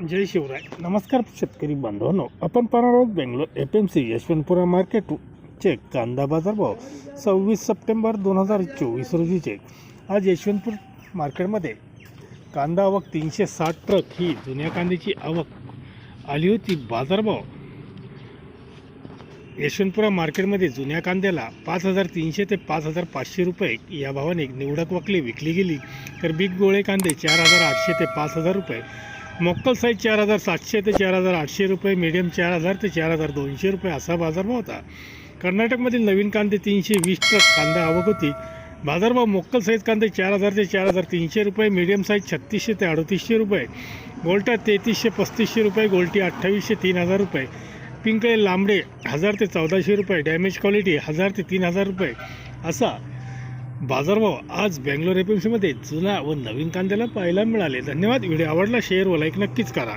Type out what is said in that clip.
जय शिवराय. नमस्कार शेतकरी बांधवांनो. आपण पाहणार आहोत Bangalore F M C Yeshwantpur मार्केटचे कांदा बाजारभाव सव्वीस सप्टेंबर दोन हजार चोवीस रोजीचे आज यशवंतपूर मार्केटमध्ये कांदा आवक तीनशे साठ ट्रक ही जुन्या कांद्याची आवक आली होती. बाजारभाव यशवंतपुरा मार्केटमध्ये जुन्या कांद्याला पाच हजार तीनशे ते पाच हजार पाचशे रुपये या भावाने निवडक वाकली विकली गेली. तर बिग गोळे कांदे चार हजार आठशे ते पाच हजार रुपये. मोक्कल साईज चार हजार सातशे ते चार हजार आठशे रुपये मीडियम चार हजार ते चार हजार दोनशे रुपये असा बाजारभाव होता. कर्नाटकमधील नवीन कांदे तीनशे वीस ट्रक कांदा आवक होती. बाजारभाव मोक्कल साईज कांदे चार हजार ते चार हजार तीनशे रुपये मीडियम साईज छत्तीसशे ते अडतीसशे रुपये. गोल्टा तेहतीसशे पस्तीसशे रुपये गोल्टी अठ्ठावीसशे तीन हजार रुपये. पिंकळे लांबडे हजार ते चौदाशे रुपये डॅमेज क्वालिटी हजार ते तीन हजार रुपये असा बाजारभाव आज बँगलोर एफ एम सीमध्ये जुना व नवीन कांद्याला पाहायला मिळाले. धन्यवाद. व्हिडिओ आवडला शेअर व लाईक नक्कीच करा.